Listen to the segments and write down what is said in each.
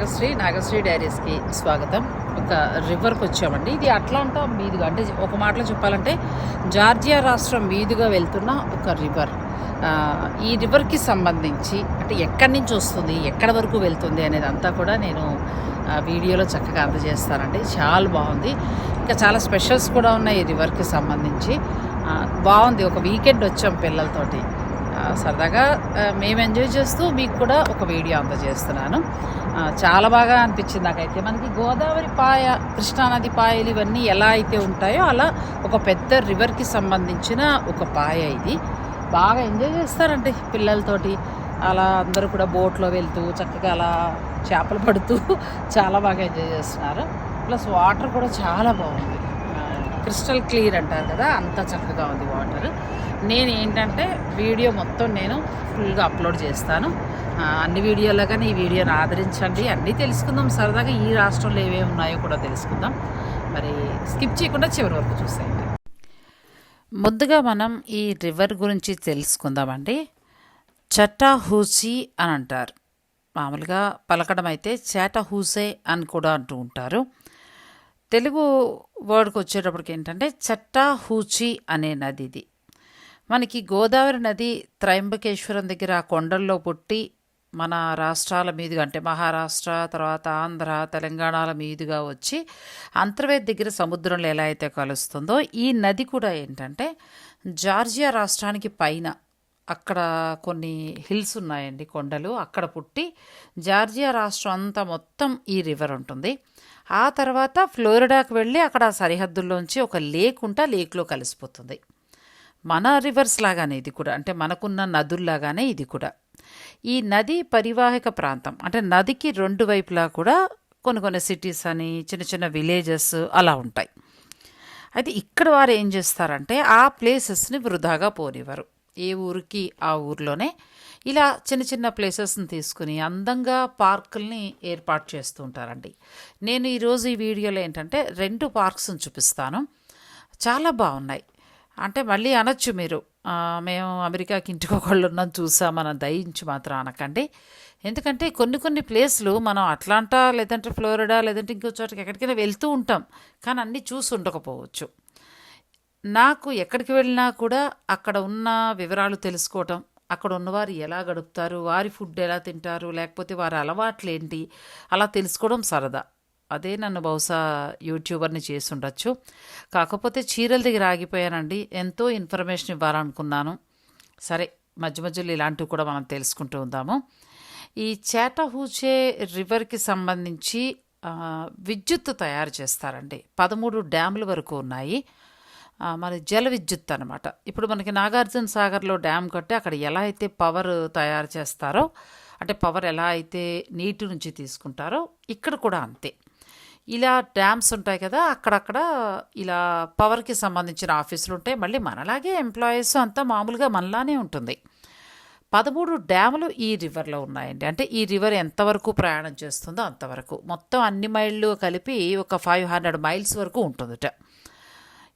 నాగశ్రీ నాగశ్రీ డైరీస్కి స్వాగతం. ఒక రివర్కి వచ్చామండి ఇది అట్లాంటా మీదుగా అంటే ఒక మాటలో చెప్పాలంటే జార్జియా రాష్ట్రం మీదుగా వెళ్తున్న ఒక రివర్. ఈ రివర్కి సంబంధించి అంటే ఎక్కడి నుంచి వస్తుంది ఎక్కడి వరకు వెళ్తుంది అనేది అంతా కూడా నేను వీడియోలో చక్కగా అందజేస్తానండి. చాలా బాగుంది. ఇంకా చాలా స్పెషల్స్ కూడా ఉన్నాయి ఈ రివర్కి సంబంధించి. బాగుంది. ఒక వీకెండ్ వచ్చాం పిల్లలతోటి. సరదాగా మేము ఎంజాయ్ చేస్తూ మీకు కూడా ఒక వీడియో అందజేస్తున్నాను. చాలా బాగా అనిపించింది నాకైతే. మనకి గోదావరి పాయ కృష్ణానది పాయలు ఇవన్నీ ఎలా అయితే ఉంటాయో అలా ఒక పెద్ద రివర్కి సంబంధించిన ఒక పాయ ఇది. బాగా ఎంజాయ్ చేస్తారండి పిల్లలతోటి. అలా అందరూ కూడా బోట్లో వెళ్తూ చక్కగా అలా చేపలు పడుతూ చాలా బాగా ఎంజాయ్ చేస్తున్నారు. ప్లస్ వాటర్ కూడా చాలా బాగుంది. క్రిస్టల్ క్లియర్ అంటారు కదా అంత చక్కగా ఉంది వాటర్. నేను ఏంటంటే వీడియో మొత్తం నేను ఫుల్గా అప్లోడ్ చేస్తాను. అన్ని వీడియోలో కానీ ఈ వీడియోని ఆదరించండి. అన్నీ తెలుసుకుందాం. సరదాగా ఈ రాష్ట్రంలో ఏమేమి ఉన్నాయో కూడా తెలుసుకుందాం. మరి స్కిప్ చేయకుండా చివరి వరకు చూసేయండి. ముందుగా మనం ఈ రివర్ గురించి తెలుసుకుందామండి. చట్టాహూసి అని అంటారు. మామూలుగా పలకడం అయితే చేటహూసే అని కూడా అంటూ ఉంటారు. తెలుగు వర్డ్కి వచ్చేటప్పటికి ఏంటంటే చట్టా హూచి అనే నది ఇది. మనకి గోదావరి నది త్రయంబకేశ్వరం దగ్గర ఆ కొండల్లో పుట్టి మన రాష్ట్రాల మీదుగా అంటే మహారాష్ట్ర తర్వాత ఆంధ్ర తెలంగాణల మీదుగా వచ్చి అంతర్వేది దగ్గర సముద్రంలో ఎలా అయితే కలుస్తుందో ఈ నది కూడా ఏంటంటే జార్జియా రాష్ట్రానికి పైన అక్కడ కొన్ని హిల్స్ ఉన్నాయండి కొండలు. అక్కడ పుట్టి జార్జియా రాష్ట్రం అంతా మొత్తం ఈ రివర్ ఉంటుంది. ఆ తర్వాత ఫ్లోరిడాకు వెళ్ళి అక్కడ సరిహద్దుల్లోంచి ఒక లేక్ ఉంటే లేక్లో కలిసిపోతుంది. మన రివర్స్ లాగానే ఇది కూడా అంటే మనకున్న నదుల్లాగానే ఇది కూడా. ఈ నది పరివాహక ప్రాంతం అంటే నదికి రెండు వైపులా కూడా కొన్ని కొన్ని సిటీస్ అని చిన్న చిన్న విలేజెస్ అలా ఉంటాయి. అయితే ఇక్కడ వారు ఏం చేస్తారంటే ఆ ప్లేసెస్ని వృధాగా పోనివ్వరు. ఏ ఊరికి ఆ ఊర్లోనే ఇలా చిన్న చిన్న ప్లేసెస్ని తీసుకుని అందంగా పార్కుల్ని ఏర్పాటు చేస్తూ ఉంటారండి. నేను ఈరోజు ఈ వీడియోలో ఏంటంటే రెండు పార్క్స్ని చూపిస్తాను. చాలా బాగున్నాయి. అంటే మళ్ళీ అనొచ్చు మీరు. మేము అమెరికాకి ఇంటికి ఒకళ్ళు ఉన్నాం చూసామని దయించి మాత్రం అనకండి. ఎందుకంటే కొన్ని కొన్ని ప్లేస్లు మనం అట్లాంటా లేదంటే ఫ్లోరిడా లేదంటే ఇంకో చోటకి ఎక్కడికైనా వెళ్తూ ఉంటాం. కానీ అన్నీ చూసి ఉండకపోవచ్చు. నాకు ఎక్కడికి వెళ్ళినా కూడా అక్కడ ఉన్న వివరాలు తెలుసుకోవటం అక్కడ ఉన్నవారు ఎలా గడుపుతారు? వారి ఫుడ్ ఎలా తింటారు? లేకపోతే వారి అలవాట్లు ఏంటి అలా తెలుసుకోవడం సరదా. అదే నన్ను బహుశా యూట్యూబర్ని చేసి ఉండొచ్చు కాకపోతే చీరల దగ్గర ఆగిపోయానండి. ఎంతో ఇన్ఫర్మేషన్ ఇవ్వాలనుకున్నాను. సరే మధ్య మధ్యలో ఇలాంటివి కూడా మనం తెలుసుకుంటూ ఉందాము. ఈ చేటహూచే రివర్కి సంబంధించి విద్యుత్ తయారు చేస్తారండి. పదమూడు డ్యాముల వరకు ఉన్నాయి. మరి జల విద్యుత్ అనమాట ఇప్పుడు మనకి నాగార్జున సాగర్లో డ్యామ్ కట్టి అక్కడ ఎలా అయితే పవర్ తయారు చేస్తారో అంటే పవర్ ఎలా అయితే నీటి నుంచి తీసుకుంటారో ఇక్కడ కూడా అంతే. ఇలా డ్యామ్స్ ఉంటాయి కదా అక్కడక్కడ ఇలా పవర్కి సంబంధించిన ఆఫీసులు ఉంటాయి. మళ్ళీ మనలాగే ఎంప్లాయీస్ అంతా మామూలుగా మనలానే ఉంటుంది. పదమూడు డ్యాములు ఈ రివర్లో ఉన్నాయండి. అంటే ఈ రివర్ ఎంతవరకు ప్రయాణం చేస్తుందో అంతవరకు. మొత్తం అన్ని మైళ్ళు కలిపి ఒక ఫైవ్ హండ్రెడ్ మైల్స్ వరకు ఉంటుందిట.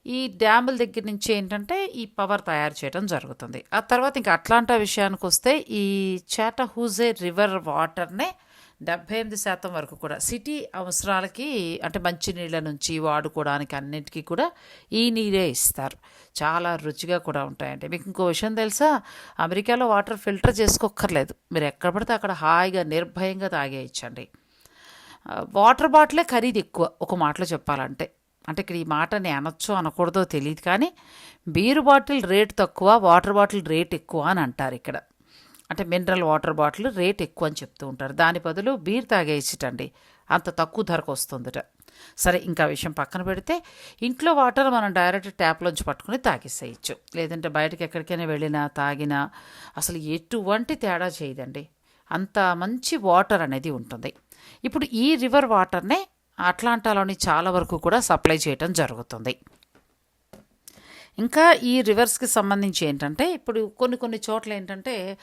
ఈ డ్యాముల దగ్గర నుంచి ఏంటంటే ఈ పవర్ తయారు చేయడం జరుగుతుంది. ఆ తర్వాత ఇంకా అట్లాంటా విషయానికి వస్తే ఈ చాటహూజే రివర్ వాటర్నే డెబ్భై ఎనిమిది శాతం వరకు కూడా సిటీ అవసరాలకి అంటే మంచినీళ్ళ నుంచి వాడుకోవడానికి అన్నిటికీ కూడా ఈ నీరే ఇస్తారు. చాలా రుచిగా కూడా ఉంటాయండి. మీకు ఇంకో విషయం తెలుసా? అమెరికాలో వాటర్ ఫిల్టర్ చేసుకోక్కర్లేదు. మీరు ఎక్కడ పడితే అక్కడ హాయిగా నిర్భయంగా తాగేయచ్చండి. వాటర్ బాటిలే ఖరీదు ఎక్కువ. ఒక మాటలో చెప్పాలంటే. అంటే ఇక్కడ ఈ మాటని అనొచ్చు అనకూడదో తెలియదు కానీ బీరు బాటిల్ రేట్ తక్కువ వాటర్ బాటిల్ రేట్ ఎక్కువ అని అంటారు ఇక్కడ. అంటే మినరల్ వాటర్ బాటిల్ రేట్ ఎక్కువ అని చెప్తూ ఉంటారు. దాని బదులు బీర్ తాగేసిటండి అంత తక్కువ ధరకు వస్తుందట. సరే ఇంకా విషయం పక్కన పెడితే ఇంట్లో వాటర్ మనం డైరెక్ట్ ట్యాప్లోంచి పట్టుకుని తాగేసేయచ్చు. లేదంటే బయటకు ఎక్కడికైనా వెళ్ళినా తాగినా అసలు ఎటువంటి తేడా చేయదండి. అంత మంచి వాటర్ అనేది ఉంటుంది. ఇప్పుడు ఈ రివర్ వాటర్నే అట్లాంటాలోని చాలా వరకు కూడా సప్లై చేయటం జరుగుతుంది. ఇంకా ఈ రివర్స్కి సంబంధించి ఏంటంటే ఇప్పుడు కొన్ని కొన్ని చోట్ల ఏంటంటే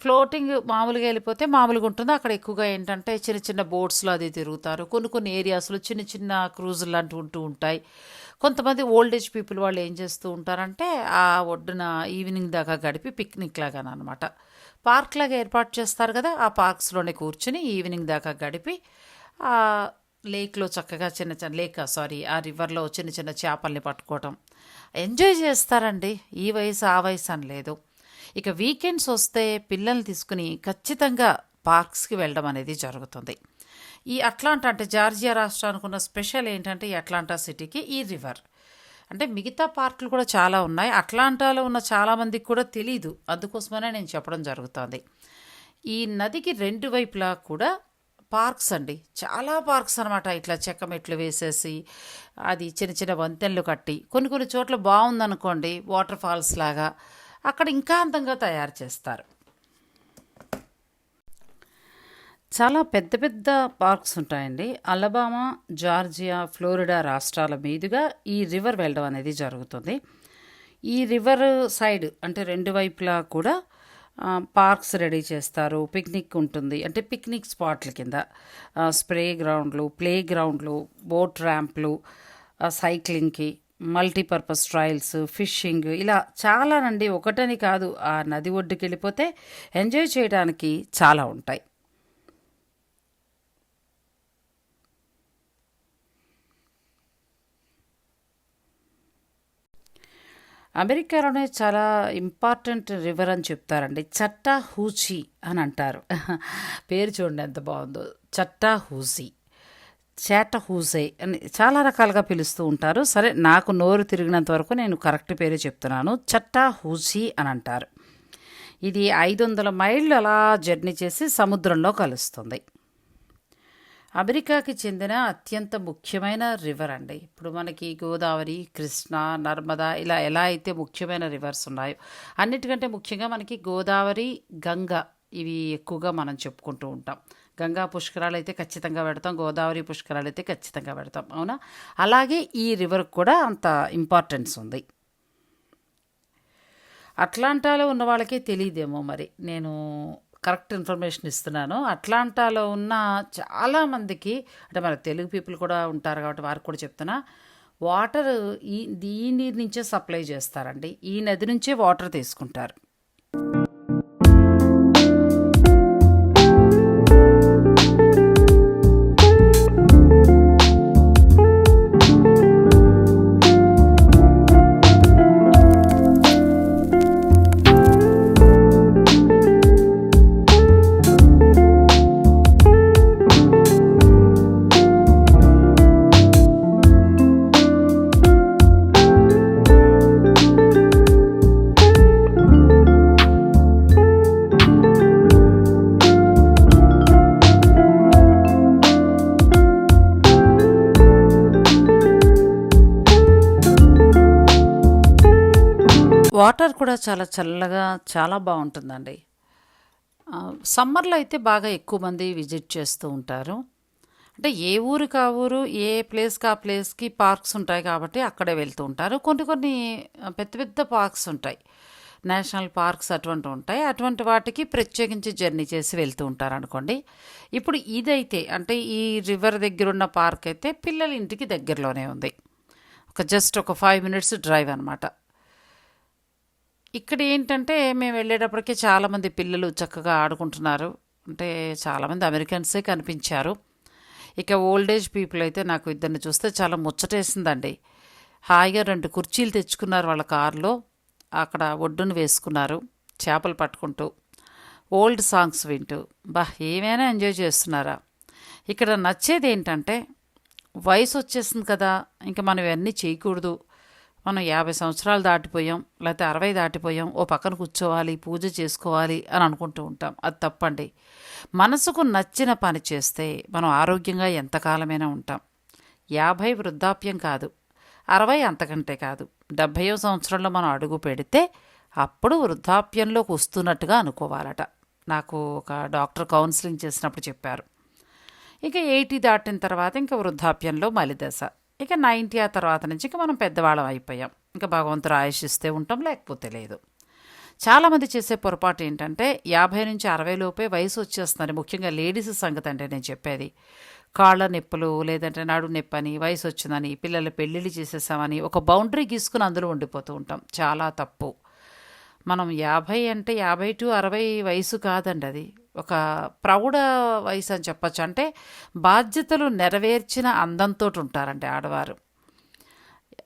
ఫ్లోటింగ్ మామూలుగా వెళ్ళిపోతే మామూలుగా ఉంటుంది. అక్కడ ఎక్కువగా ఏంటంటే చిన్న చిన్న బోట్స్లో అది తిరుగుతారు. కొన్ని కొన్ని ఏరియాస్లో చిన్న చిన్న క్రూజులు లాంటివి ఉంటూ ఉంటాయి. కొంతమంది ఓల్డ్ ఏజ్ పీపుల్ వాళ్ళు ఏం చేస్తూ ఉంటారంటే ఆ ఒడ్డున ఈవినింగ్ దాకా గడిపి పిక్నిక్ లాగా అనమాట పార్క్ లాగా ఏర్పాటు చేస్తారు కదా ఆ పార్క్స్లోనే కూర్చుని ఈవినింగ్ దాకా గడిపి లేక్లో చక్కగా చిన్న చిన్న లేక్ సారీ ఆ రివర్లో చిన్న చిన్న చేపల్ని పట్టుకోవటం. ఎంజాయ్ చేస్తారండి. ఈ వయసు ఆ వయసు అని లేదు. ఇక వీకెండ్స్ వస్తే పిల్లల్ని తీసుకుని ఖచ్చితంగా పార్క్స్కి వెళ్ళడం అనేది జరుగుతుంది. ఈ అట్లాంటా అంటే జార్జియా రాష్ట్రానికి ఉన్న స్పెషల్ ఏంటంటే ఈ అట్లాంటా సిటీకి ఈ రివర్. అంటే మిగతా పార్కులు కూడా చాలా ఉన్నాయి. అట్లాంటాలో ఉన్న చాలామందికి కూడా తెలీదు. అందుకోసమనే నేను చెప్పడం జరుగుతుంది. ఈ నదికి రెండు వైపులా కూడా పార్క్స్ అండి. చాలా పార్క్స్ అనమాట ఇట్లా చెక్క మెట్లు వేసేసి అది చిన్న చిన్న వంతెనలు కట్టి కొన్ని కొన్ని చోట్ల బాగుందనుకోండి వాటర్ ఫాల్స్ లాగా అక్కడ ఇంకా అందంగా తయారు చేస్తారు. చాలా పెద్ద పెద్ద పార్క్స్ ఉంటాయండి. అలబామా జార్జియా ఫ్లోరిడా రాష్ట్రాల మీదుగా ఈ రివర్ వెళ్ళడం అనేది జరుగుతుంది. ఈ రివర్ సైడ్ అంటే రెండు వైపులా కూడా పార్క్స్ రెడీ చేస్తారు పిక్నిక్ ఉంటుంది. అంటే పిక్నిక్ స్పాట్ల కింద స్ప్రే గ్రౌండ్లు ప్లే గ్రౌండ్లు బోట్ ర్యాంప్లు సైక్లింగ్కి మల్టీపర్పస్ ట్రయల్స్ ఫిషింగ్ ఇలా చాలానండి. ఒకటని కాదు ఆ నది ఒడ్డుకి వెళ్ళిపోతే ఎంజాయ్ చేయడానికి చాలా ఉంటాయి. అమెరికాలోనే చాలా ఇంపార్టెంట్ రివర్ అని చెప్తారండి. చట్టా హూచి అని అంటారు. పేరు చూడండి ఎంత బాగుందో. చట్టా హూసి చేట హూసే అని చాలా రకాలుగా పిలుస్తూ ఉంటారు. సరే నాకు నోరు తిరిగినంత వరకు నేను కరెక్ట్ పేరే చెప్తున్నాను. చట్టా హూసి అని అంటారు. ఇది ఐదు వందల మైళ్ళు అలా జర్నీ చేసి సముద్రంలో కలుస్తుంది. అమెరికాకి చెందిన అత్యంత ముఖ్యమైన రివర్ అండి. ఇప్పుడు మనకి గోదావరి కృష్ణ నర్మదా ఇలా ఎలా అయితే ముఖ్యమైన రివర్స్ ఉన్నాయో అన్నిటికంటే ముఖ్యంగా మనకి గోదావరి గంగ ఇవి ఎక్కువగా మనం చెప్పుకుంటూ ఉంటాం. గంగా పుష్కరాలు అయితే ఖచ్చితంగా పెడతాం గోదావరి పుష్కరాలు అయితే ఖచ్చితంగా పెడతాం అవునా? అలాగే ఈ రివర్ కూడా అంత ఇంపార్టెన్స్ ఉంది. అట్లాంటాలో ఉన్న వాళ్ళకే తెలియదేమో మరి. నేను కరెక్ట్ ఇన్ఫర్మేషన్ ఇస్తున్నాను. అట్లాంటాలో ఉన్న చాలామందికి అంటే మన తెలుగు పీపుల్ కూడా ఉంటారు కాబట్టి వారికి కూడా చెప్తున్నా వాటర్ ఈ ఈ నీరు నుంచే సప్లై చేస్తారండి. ఈ నది నుంచే వాటర్ తీసుకుంటారు. వాటర్ కూడా చాలా చల్లగా చాలా బాగుంటుందండి. సమ్మర్లో అయితే బాగా ఎక్కువ మంది విజిట్ చేస్తూ ఉంటారు. అంటే ఏ ఊరికి ఆ ఊరు ఏ ప్లేస్కి ఆ ప్లేస్కి పార్క్స్ ఉంటాయి కాబట్టి అక్కడే వెళ్తూ ఉంటారు. కొన్ని కొన్ని పెద్ద పెద్ద పార్క్స్ ఉంటాయి. నేషనల్ పార్క్స్ అటువంటి ఉంటాయి. అటువంటి వాటికి ప్రత్యేకించి జర్నీ చేసి వెళ్తూ ఉంటారు అనుకోండి. ఇప్పుడు ఇదైతే అంటే ఈ రివర్ దగ్గర ఉన్న పార్క్ అయితే పిల్లల ఇంటికి దగ్గరలోనే ఉంది. ఒక జస్ట్ ఒక ఫైవ్ మినిట్స్ డ్రైవ్ అనమాట ఇక్కడ ఏంటంటే మేము వెళ్ళేటప్పటికి చాలామంది పిల్లలు చక్కగా ఆడుకుంటున్నారు. అంటే చాలామంది అమెరికన్సే కనిపించారు. ఇక ఓల్డ్ ఏజ్ పీపుల్ అయితే నాకు ఇద్దరిని చూస్తే చాలా ముచ్చటేసిందండి. హాయిగా రెండు కుర్చీలు తెచ్చుకున్నారు వాళ్ళ కారులో. అక్కడ ఒడ్డును వేసుకున్నారు చేపలు పట్టుకుంటూ. ఓల్డ్ సాంగ్స్ వింటూ. బా ఏమైనా ఎంజాయ్ చేస్తున్నారా? ఇక్కడ నచ్చేది ఏంటంటే వయసు వచ్చేసింది కదా ఇంకా మనం ఇవన్నీ చేయకూడదు. మనం యాభై సంవత్సరాలు దాటిపోయాం లేకపోతే అరవై దాటిపోయాం ఓ పక్కన కూర్చోవాలి పూజ చేసుకోవాలి అని అనుకుంటూ ఉంటాం. అది తప్పండి. మనసుకు నచ్చిన పని చేస్తే మనం ఆరోగ్యంగా ఎంతకాలమైనా ఉంటాం. యాభై వృద్ధాప్యం కాదు అరవై అంతకంటే కాదు. డెబ్భయో సంవత్సరంలో మనం అడుగు పెడితే అప్పుడు వృద్ధాప్యంలోకి వస్తున్నట్టుగా అనుకోవాలట. నాకు ఒక డాక్టర్ కౌన్సిలింగ్ చేసినప్పుడు చెప్పారు. ఇంకా ఎయిటీ దాటిన తర్వాత ఇంకా వృద్ధాప్యంలో మలిదశ. ఇక నైంటీ ఆ తర్వాత నుంచి ఇక మనం పెద్దవాళ్ళం అయిపోయాం. ఇంకా భగవంతుడు ఆయుషిస్తే ఉంటాం లేకపోతే లేదు. చాలామంది చేసే పొరపాటు ఏంటంటే యాభై నుంచి అరవై లోపే వయసు వచ్చేస్తున్నారు ముఖ్యంగా లేడీస్ సంగతి అంటే నేను చెప్పేది. కాళ్ళ నొప్పులు లేదంటే నడు నొప్పని వయసు వచ్చిందని పిల్లల పెళ్ళిళ్ళు చేసేసామని ఒక బౌండరీ గీసుకుని అందులో ఉండిపోతూ ఉంటాం. చాలా తప్పు. మనం యాభై అంటే యాభై టు అరవై వయసు కాదండి అది. ఒక ప్రౌఢ వయసు అని చెప్పచ్చు. అంటే బాధ్యతలు నెరవేర్చిన అందంతో ఉంటారండి ఆడవారు.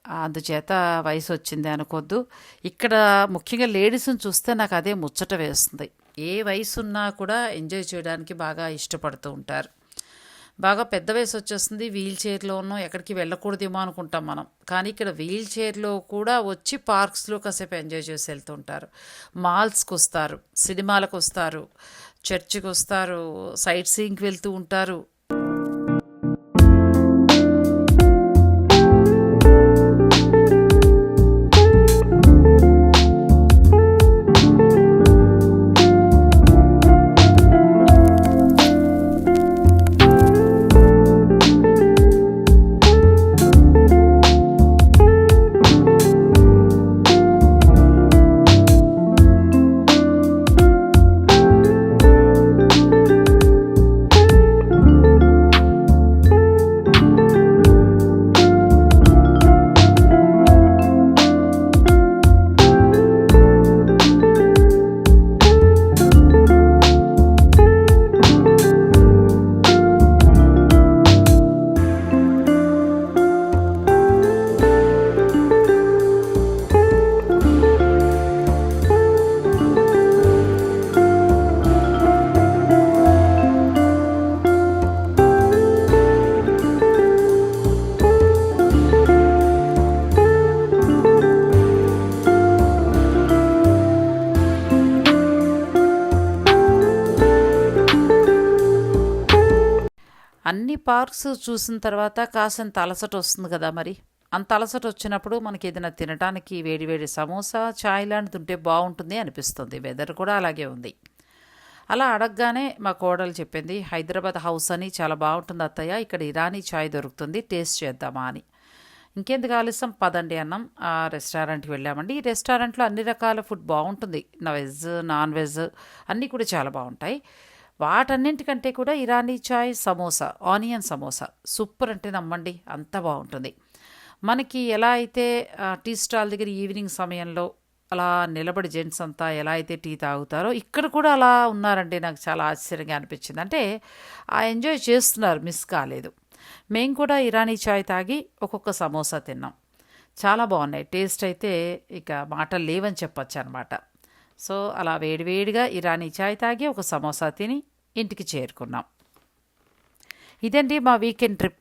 అందుచేత వయసు వచ్చింది అనుకోద్దు. ఇక్కడ ముఖ్యంగా లేడీస్ని చూస్తే నాకు అదే ముచ్చట వేస్తుంది. ఏ వయసు ఉన్నా కూడా ఎంజాయ్ చేయడానికి బాగా ఇష్టపడుతూ ఉంటారు. బాగా పెద్ద వయసు వచ్చేస్తుంది. వీల్ చైర్లోనూ ఎక్కడికి వెళ్ళకూడదేమో అనుకుంటాం మనం. కానీ ఇక్కడ వీల్ చైర్లో కూడా వచ్చి పార్క్స్లో కాసేపు ఎంజాయ్ చేసి వెళ్తుంటారు మాల్స్కి వస్తారు. సినిమాలకు వస్తారు. చర్చికి వస్తారు సైట్ సీయింగ్కి వెళ్తూ ఉంటారు. పార్క్స్ చూసిన తర్వాత కాసంత అలసట వస్తుంది కదా మరి? అంత అలసట వచ్చినప్పుడు మనకి ఏదైనా తినడానికి వేడివేడి సమోసా చాయ్ లాంటిది ఉంటే బాగుంటుంది అనిపిస్తుంది. వెదర్ కూడా అలాగే ఉంది. అలా అడగగానే మా కోడలు చెప్పింది హైదరాబాద్ హౌస్ అని చాలా బాగుంటుంది అత్తయ్య ఇక్కడ ఇరానీ చాయ్ దొరుకుతుంది టేస్ట్ చేద్దామా అని. ఇంకెందుకు ఆలస్యం? పదండి అన్నం. ఆ రెస్టారెంట్కి వెళ్ళామండి. ఈ రెస్టారెంట్లో అన్ని రకాల ఫుడ్ బాగుంటుంది. నా వెజ్ నాన్ వెజ్ అన్నీ కూడా చాలా బాగుంటాయి. వాటన్నింటికంటే కూడా ఇరానీ చాయ్ సమోసా ఆనియన్ సమోసా సూపర్ అంటే నమ్మండి అంత బాగుంటుంది. మనకి ఎలా అయితే టీ స్టాల్ దగ్గర ఈవినింగ్ సమయంలో అలా నిలబడి జెంట్స్ అంతా ఎలా అయితే టీ తాగుతారో ఇక్కడ కూడా అలా ఉన్నారంటే నాకు చాలా ఆశ్చర్యంగా అనిపించింది. అంటే ఆ ఎంజాయ్ చేస్తున్నారు మిస్ కాలేదు. మేము కూడా ఇరానీ చాయ్ తాగి ఒక్కొక్క సమోసా తిన్నాం. చాలా బాగున్నాయి టేస్ట్ అయితే ఇక మాటలు లేవని చెప్పచ్చు అనమాట సో అలా వేడివేడిగా ఇరానీ చాయ్ తాగి ఒక సమోసా తిని ఇంటికి చేరుకున్నాం. ఇదండి మా వీకెండ్ ట్రిప్.